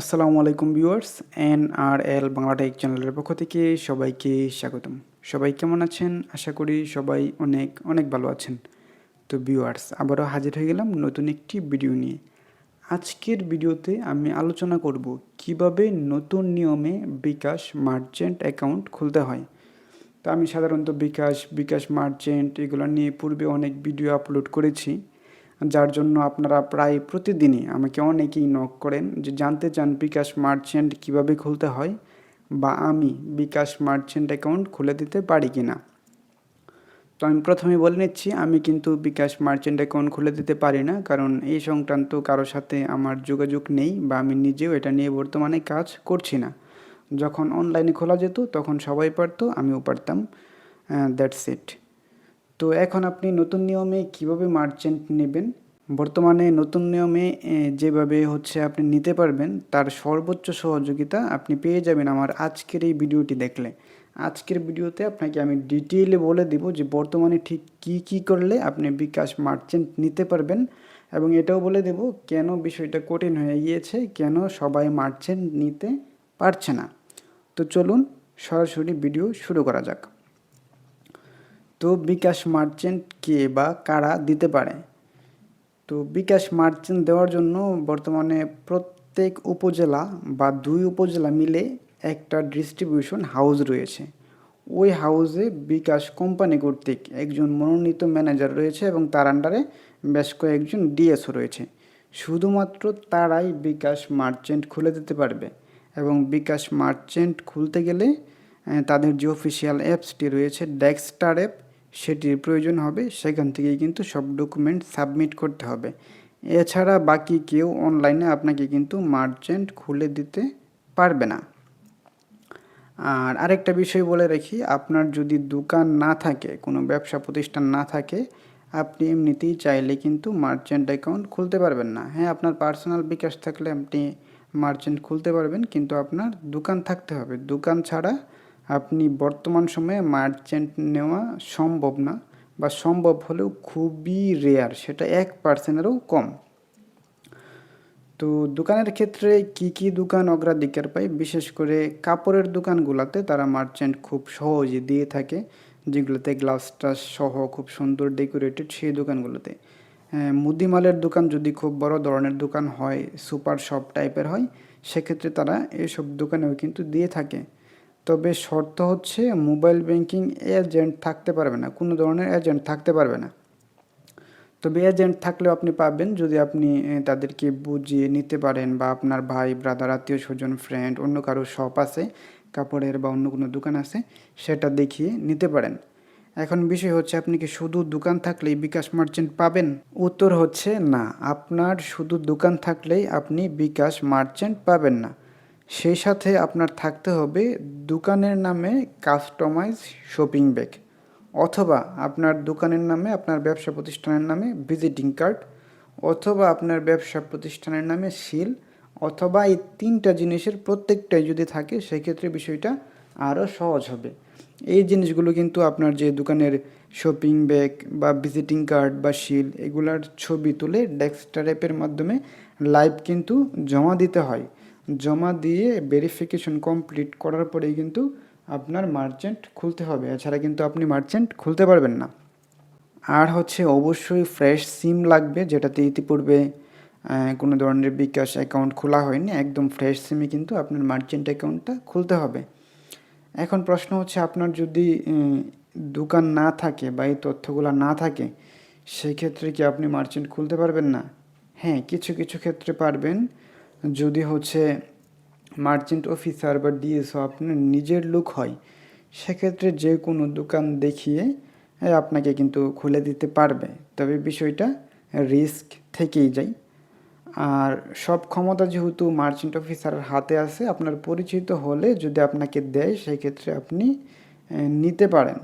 আসসালামু আলাইকুম viewers N R L Bangla tech চ্যানেলের পক্ষ থেকে সবাইকে স্বাগতম। সবাই কেমন আছেন? আশা করি সবাই অনেক অনেক ভালো আছেন। তো ভিউয়ার্স, আবারও হাজির হয়ে গেলাম নতুন একটি ভিডিও নিয়ে। আজকের ভিডিওতে আমি আলোচনা করব কীভাবে নতুন নিয়মে বিকাশ মার্চেন্ট অ্যাকাউন্ট খুলতে হয়। তো আমি সাধারণত বিকাশ বিকাশ মার্চেন্ট এগুলো নিয়ে পূর্বে অনেক ভিডিও আপলোড করেছি। যার জন্য আপনারা প্রায় প্রতিদিনই আমাকে অনেকেই নক করেন যে, জানতে চান বিকাশ মার্চেন্ট কীভাবে খুলতে হয় বা আমি বিকাশ মার্চেন্ট অ্যাকাউন্ট খুলে দিতে পারি কি না তো আমি প্রথমে বলে নিচ্ছি, আমি কিন্তু বিকাশ মার্চেন্ট অ্যাকাউন্ট খুলে দিতে পারি না, কারণ এই সংক্রান্ত কারোর সাথে আমার যোগাযোগ নেই বা আমি নিজেও এটা নিয়ে বর্তমানে কাজ করছি না। যখন অনলাইনে খোলা যেত, তখন সবাই পারতো, আমিও পারতাম দ্যাটস ইট তো এখন আপনি নতুন নিয়মে কীভাবে মার্চেন্ট নেবেন? বর্তমানে নতুন নিয়মে যেভাবে হচ্ছে আপনি নিতে পারবেন, তার সর্বোচ্চ সহযোগিতা আপনি পেয়ে যাবেন আমার আজকের এই ভিডিওটি দেখলে। আজকের ভিডিওতে আপনাকে আমি ডিটেইলে বলে দিব যে বর্তমানে ঠিক কি কি করলে আপনি বিকাশ মার্চেন্ট নিতে পারবেন এবং এটাও বলে দেব কেন বিষয়টা কঠিন হয়ে গিয়েছে, কেন সবাই মার্চেন্ট নিতে পারছে না। তো চলুন সরাসরি ভিডিও শুরু করা যাক। তো বিকাশ মার্চেন্ট কে বা কারা দিতে পারে? তো বিকাশ মার্চেন্ট দেওয়ার জন্য বর্তমানে প্রত্যেক উপজেলা বা দুই উপজেলা মিলে একটা ডিস্ট্রিবিউশন হাউস রয়েছে। ওই হাউসে বিকাশ কোম্পানি কর্তৃক একজন মনোনীত ম্যানেজার রয়েছে এবং তার আন্ডারে বেশ কয়েকজন ডিএসও রয়েছে। শুধুমাত্র তারাই বিকাশ মার্চেন্ট খুলে দিতে পারবে এবং বিকাশ মার্চেন্ট খুলতে গেলে তাদের যে অফিসিয়াল অ্যাপসটি রয়েছে ডেক্সটার অ্যাপ সেটির প্রয়োজন হবে, সেখান থেকেই কিন্তু সব ডকুমেন্ট সাবমিট করতে হবে। এছাড়া বাকি কেউ অনলাইনে আপনাকে কিন্তু মার্চেন্ট খুলে দিতে পারবে না। আর আরেকটা বিষয় বলে রাখি, আপনার যদি দোকান না থাকে, কোনো ব্যবসা প্রতিষ্ঠান না থাকে, আপনি এমনিতেই চাইলে কিন্তু মার্চেন্ট অ্যাকাউন্ট খুলতে পারবেন না। হ্যাঁ আপনার পার্সোনাল বিকাশ থাকলে আপনি মার্চেন্ট খুলতে পারবেন, কিন্তু আপনার দোকান থাকতে হবে। দোকান ছাড়া আপনি বর্তমান সময়ে মার্চেন্ট নেওয়া সম্ভব না বা সম্ভব হলেও খুবই রেয়ার সেটা এক পার্সেন্টেরও কম। তো দোকানের ক্ষেত্রে কি কি দোকান অগ্রাধিকার পায়? বিশেষ করে কাপড়ের দোকানগুলোতে তারা মার্চেন্ট খুব সহজে দিয়ে থাকে, যেগুলোতে গ্লাসটা সহ খুব সুন্দর ডেকোরেটেড সেই দোকানগুলোতে। মুদিমালের দোকান যদি খুব বড় ধরনের দোকান হয় সুপার শপ টাইপের হয়, সেক্ষেত্রে তারা এসব দোকানেও কিন্তু দিয়ে থাকে। তবে শর্ত হচ্ছে মোবাইল ব্যাংকিং এজেন্ট থাকতে পারবে না, কোনো ধরনের এজেন্ট থাকতে পারবে না। তবে এজেন্ট থাকলেও আপনি পাবেন যদি আপনি তাদেরকে বুঝিয়ে নিতে পারেন বা আপনার ভাই, ব্রাদার, আত্মীয় স্বজন ফ্রেন্ড অন্য কারও শপ আছে, কাপড়ের বা অন্য কোনো দোকান আছে, সেটা দেখিয়ে নিতে পারেন। এখন বিষয় হচ্ছে আপনি কি শুধু দোকান থাকলেই বিকাশ মার্চেন্ট পাবেন? উত্তর হচ্ছে না, আপনার শুধু দোকান থাকলেই আপনি বিকাশ মার্চেন্ট পাবেন না। সেই সাথে আপনার থাকতে হবে দোকানের নামে কাস্টমাইজ শপিং ব্যাগ অথবা আপনার দোকানের নামে আপনার ব্যবসা প্রতিষ্ঠানের নামে ভিজিটিং কার্ড অথবা আপনার ব্যবসা প্রতিষ্ঠানের নামে সিল অথবা এই তিনটা জিনিসের প্রত্যেকটাই যদি থাকে, সেক্ষেত্রে বিষয়টা আরও সহজ হবে। এই জিনিসগুলো কিন্তু আপনার যে দোকানের শপিং ব্যাগ বা ভিজিটিং কার্ড বা শিল এগুলার ছবি তুলে ডেস্কটার অ্যাপের মাধ্যমে লাইভ কিন্তু জমা দিতে হয়। জমা দিয়ে ভেরিফিকেশন কমপ্লিট করার পরেই কিন্তু আপনার মার্চেন্ট খুলতে হবে। এছাড়া কিন্তু আপনি মার্চেন্ট খুলতে পারবেন না। আর হচ্ছে অবশ্যই ফ্রেশ সিম লাগবে, যেটাতে ইতিপূর্বে কোনো ধরনের বিকাশ অ্যাকাউন্ট খোলা হয়নি, একদম ফ্রেশ সিমে কিন্তু আপনার মার্চেন্ট অ্যাকাউন্টটা খুলতে হবে। এখন প্রশ্ন হচ্ছে আপনার যদি দোকান না থাকে বা এই তথ্যগুলো না থাকে সেই ক্ষেত্রে কি আপনি মার্চেন্ট খুলতে পারবেন না? হ্যাঁ কিছু কিছু ক্ষেত্রে পারবেন। যদি হচ্ছে মার্চেন্ট অফিসার বা ডিএসও আপনার নিজের লোক হয়, সেক্ষেত্রে যে কোনো দোকান দেখিয়ে আপনাকে কিন্তু খুলে দিতে পারবে। তবে বিষয়টা রিস্ক থেকেই যায়। আর সব ক্ষমতা যেহেতু মার্চেন্ট অফিসারের হাতে আছে, আপনার পরিচিত হলে যদি আপনাকে দেয়, সেক্ষেত্রে আপনি নিতে পারেন।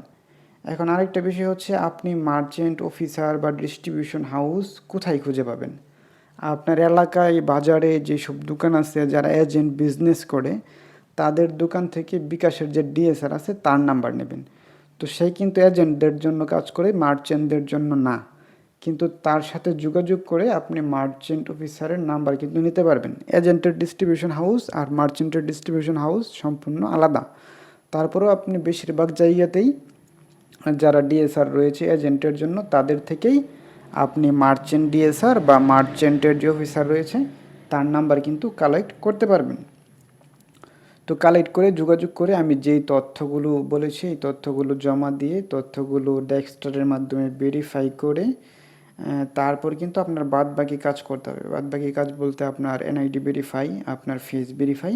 এখন আরেকটা বিষয় হচ্ছে, আপনি মার্চেন্ট অফিসার বা ডিস্ট্রিবিউশন হাউস কোথায় খুঁজে পাবেন? আপনার এলাকায়, বাজারে যেসব দোকান আছে, যারা এজেন্ট বিজনেস করে, তাদের দোকান থেকে বিকাশের যে ডিএসআর আছে, তার নাম্বার নেবেন। তো সেই কিন্তু এজেন্টদের জন্য কাজ করে মার্চেন্টদের জন্য না। কিন্তু তার সাথে যোগাযোগ করে আপনি মার্চেন্ট অফিসারের নাম্বার কিন্তু নিতে পারবেন। এজেন্টের ডিস্ট্রিবিউশন হাউস আর মার্চেন্টের ডিস্ট্রিবিউশন হাউস সম্পূর্ণ আলাদা। তারপরেও আপনি বেশিরভাগ জায়গাতেই, যারা ডিএসআর রয়েছে এজেন্টের জন্য, তাদের থেকেই আপনি মার্চেন্ট ডিএসআর বা মার্চেন্টের যে অফিসার রয়েছে, তার নাম্বার কিন্তু কালেক্ট করতে পারবেন। তো কালেক্ট করে যোগাযোগ করে আমি যেই তথ্যগুলো বলেছি, এই তথ্যগুলো জমা দিয়ে, তথ্যগুলো ডেক্সটারের মাধ্যমে ভেরিফাই করে তারপর কিন্তু আপনার বাদ বাকি কাজ করতে হবে। বাদ বাকি কাজ বলতে আপনার এনআইডি ভেরিফাই আপনার ফিস ভেরিফাই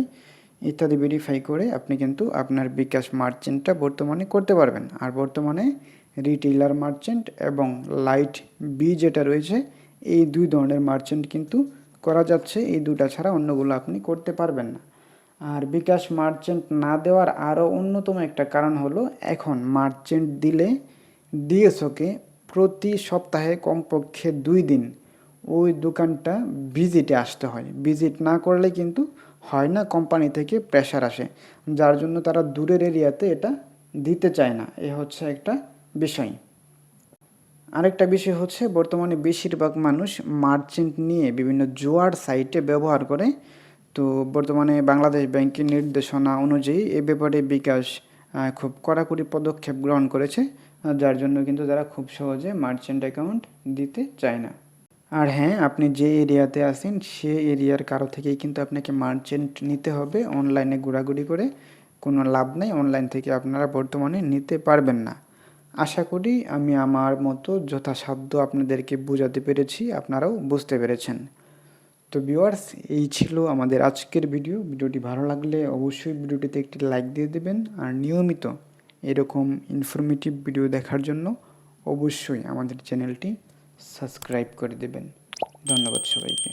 ইত্যাদি ভেরিফাই করে আপনি কিন্তু আপনার বিকাশ মার্চেন্টটা বর্তমানে করতে পারবেন। আর বর্তমানে রিটেইলার মার্চেন্ট এবং লাইট বি যেটা রয়েছে, এই দুই ধরনের মার্চেন্ট কিন্তু করা যাচ্ছে। এই দুটা ছাড়া অন্যগুলো আপনি করতে পারবেন না। আর বিকাশ মার্চেন্ট না দেওয়ার আরও অন্যতম একটা কারণ হলো, এখন মার্চেন্ট দিলে ডিএসওকে প্রতি সপ্তাহে কমপক্ষে দুই দিন ওই দোকানটা ভিজিটে আসতে হয়। ভিজিট না করলে কিন্তু হয় না কোম্পানি থেকে প্রেশার আসে। যার জন্য তারা দূরের এরিয়াতে এটা দিতে চায় না। এ হচ্ছে একটা বিষয়। আরেকটা বিষয় হচ্ছে, বর্তমানে বেশিরভাগ মানুষ মার্চেন্ট নিয়ে বিভিন্ন জোয়ার সাইটে ব্যবহার করে। তো বর্তমানে বাংলাদেশ ব্যাংকের নির্দেশনা অনুযায়ী এ ব্যাপারে বিকাশ খুব কড়াকড়ি পদক্ষেপ গ্রহণ করেছে যার জন্য কিন্তু তারা খুব সহজে মার্চেন্ট অ্যাকাউন্ট দিতে চায় না। আর হ্যাঁ আপনি যে এরিয়াতে আছেন, সে এরিয়ার কারও থেকেই কিন্তু আপনাকে মার্চেন্ট নিতে হবে। অনলাইনে ঘোরাঘুরি করে কোনো লাভ নেই, অনলাইন থেকে আপনারা বর্তমানে নিতে পারবেন না। আশা করি আমি আমার মতো যথাসাধ্য আপনাদেরকে বোঝাতে পেরেছি, আপনারাও বুঝতে পেরেছেন। তো ভিউয়ার্স এই ছিল আমাদের আজকের ভিডিও ভিডিওটি ভালো লাগলে অবশ্যই ভিডিওটিতে একটি লাইক দিয়ে দেবেন আর নিয়মিত এরকম ইনফরমেটিভ ভিডিও দেখার জন্য অবশ্যই আমাদের চ্যানেলটি সাবস্ক্রাইব করে দেবেন। ধন্যবাদ সবাইকে।